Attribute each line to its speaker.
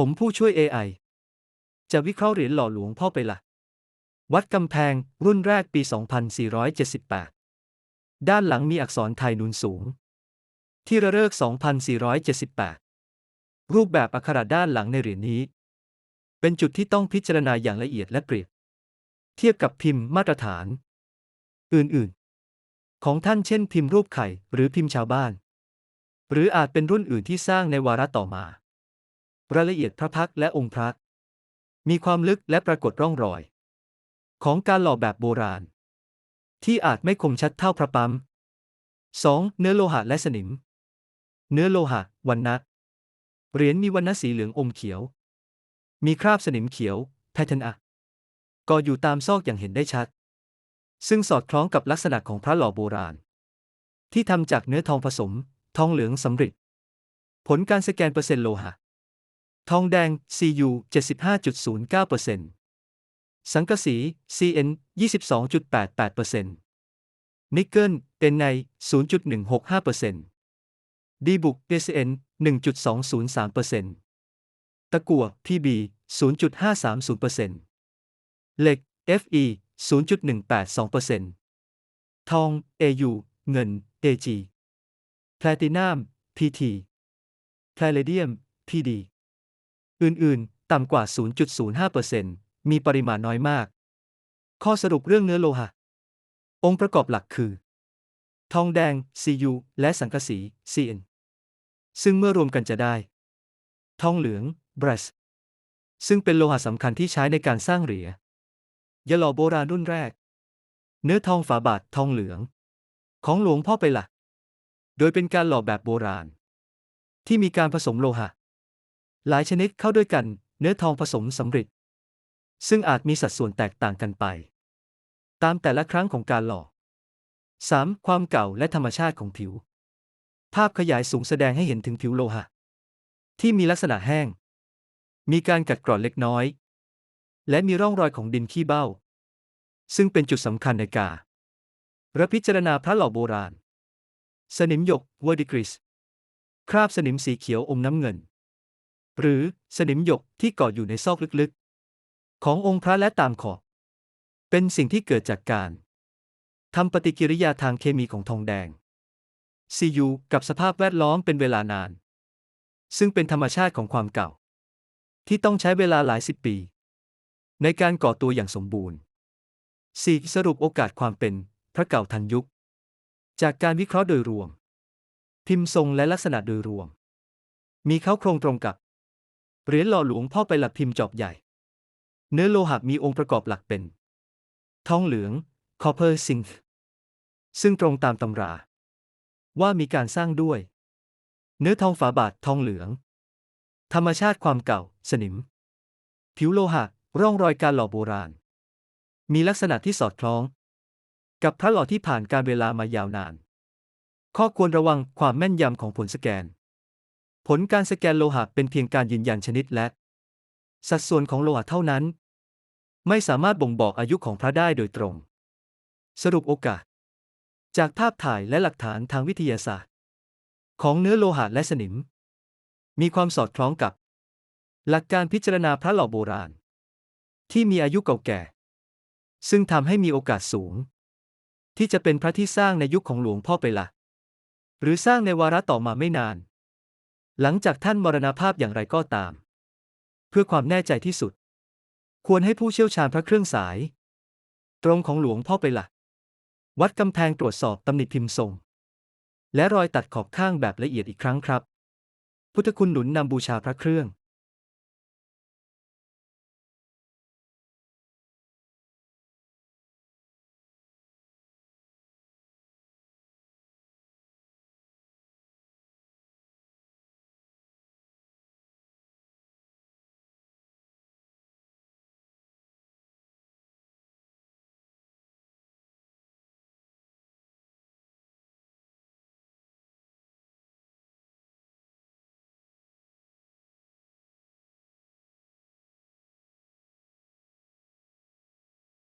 Speaker 1: ผมผู้ช่วย AI จะวิเคราะห์เหรียญหล่อหลวงพ่อไปละ วัดกำแพง รุ่นแรกปี 2478 ด้านหลังมีอักษรไทยนูนสูง ที่ระเริก 2478 รูปแบบอักขระด้านหลังในเหรียญนี้ เป็นจุดที่ต้องพิจารณาอย่างละเอียดและเปรียบ เทียบกับพิมพ์มาตรฐาน อื่นๆ ของท่านเช่นพิมพ์รูปไข่หรือพิมพ์ชาวบ้าน หรืออาจเป็นรุ่นอื่นที่สร้างในวาระต่อมา รายละเอียดพระพักและองค์พระ มีความลึกและปรากฏร่องรอย ของการหล่อแบบโบราณ ที่อาจไม่คมชัดเท่าพระปั๊ม 2. เนื้อโลหะและสนิม เนื้อโลหะวันนะเหรียญมีวันนะสีเหลืองอมเขียว มีคราบสนิมเขียวแพทเทนอะก่ออยู่ตามซอกอย่างเห็นได้ชัด ซึ่งสอดคล้องกับลักษณะของพระหล่อโบราณ ที่ทำจากเนื้อทองผสม ทองเหลืองสำริดผลการสแกนเปอร์เซ็นต์โลหะ ทองแดง Cu 75.09%สังกะสี Cn 22.88%นิกเกิล Na 0.165%ดีบุก Sn 1.203%ตะกั่ว Pb 0.530%เหล็ก Fe 0.182%ทอง Au เงิน Ag แพลตินัม PT แพลเลเดียม PD อื่นๆ ต่ำกว่า 0.05%มีปริมาณน้อยมาก ข้อสรุปเรื่องเนื้อโลหะ องค์ประกอบหลักคือ ทองแดง Cu และสังกะสี Cn ซึ่งเมื่อรวมกันจะได้ ทองเหลือง Brass ซึ่งเป็นโลหะสำคัญที่ใช้ในการสร้างเหรียญยาหล่อโบราณรุ่นแรก เนื้อทองฝาบาททองเหลือง ของหลวงพ่อไปละโดยเป็นการหล่อแบบโบราณ ที่มีการผสมโลหะ หลายชนิดเข้าด้วยกัน เนื้อทองผสมสำร็จซึ่งอาจมีสัดส่วนแตกต่างกันไป ตามแต่ละครั้งของการหล่อ 3. ความเก่าและธรรมชาติของผิว ภาพขยายสูงแสดงให้เห็นถึงผิวโลหะ ที่มีลักษณะแห้ง มีการกัดกร่อนเล็กน้อย และมีร่องรอยของดินขี้เบ้า ซึ่งเป็นจุดสำคัญในการรับพิจารณาพระหล่อโบราณ สนิมหยก v e r d i g r i s คราบสนิมสีเขียวอมน้ำเงิน หรือสนิมหยกที่เกาะอยู่ในซอกลึกๆ ขององค์พระและตามขอบ เป็นสิ่งที่เกิดจากการทำปฏิกิริยาทางเคมีของทองแดง Cu กับสภาพแวดล้อมเป็นเวลานาน ซึ่งเป็นธรรมชาติของความเก่า ที่ต้องใช้เวลาหลายสิบปี ในการก่อตัวอย่างสมบูรณ์ 4. สรุปโอกาสความเป็นพระเก่าทันยุค จากการวิเคราะห์โดยรวม พิมพ์ทรงและลักษณะโดยรวม มีเข้าโครงตรงกับ เหรียญหล่อหลวงพ่อไปหลักพิมพ์จอบใหญ่ เนื้อโลหะมีองค์ประกอบหลักเป็น ทองเหลือง copper zinc ซึ่งตรงตามตำรา ว่ามีการสร้างด้วย เนื้อทองฝาบาททองเหลือง ธรรมชาติความเก่า สนิม ผิวโลหะ ร่องรอยการหล่อโบราณ มีลักษณะที่สอดคล้อง กับพระหล่อที่ผ่านการเวลามายาวนาน ข้อควรระวังความแม่นยำของผลสแกน ผลการสแกนโลหะเป็นเพียงการยืนยันชนิดและ สัดส่วนของโลหะเท่านั้น ไม่สามารถบ่งบอกอายุของพระได้โดยตรง สรุปโอกาส จากภาพถ่ายและหลักฐานทางวิทยาศาสตร์ ของเนื้อโลหะและสนิม มีความสอดคล้องกับ หลักการพิจารณาพระหล่อโบราณ ที่มีอายุเก่าแก่ ซึ่งทำให้มีโอกาสสูง ที่จะเป็นพระที่สร้างในยุคของหลวงพ่อไปละ หรือสร้างในวาระต่อมาไม่นาน หลังจากท่านมรณภาพอย่างไรก็ตาม เพื่อความแน่ใจที่สุด ควรให้ผู้เชี่ยวชาญพระเครื่องสาย ตรงของหลวงพ่อไปละวัดกำแพงตรวจสอบตำหนิพิมพ์ทรง และรอยตัดขอบข้างแบบละเอียดอีกครั้งครับ พุทธคุณหนุนนำบูชาพระเครื่อง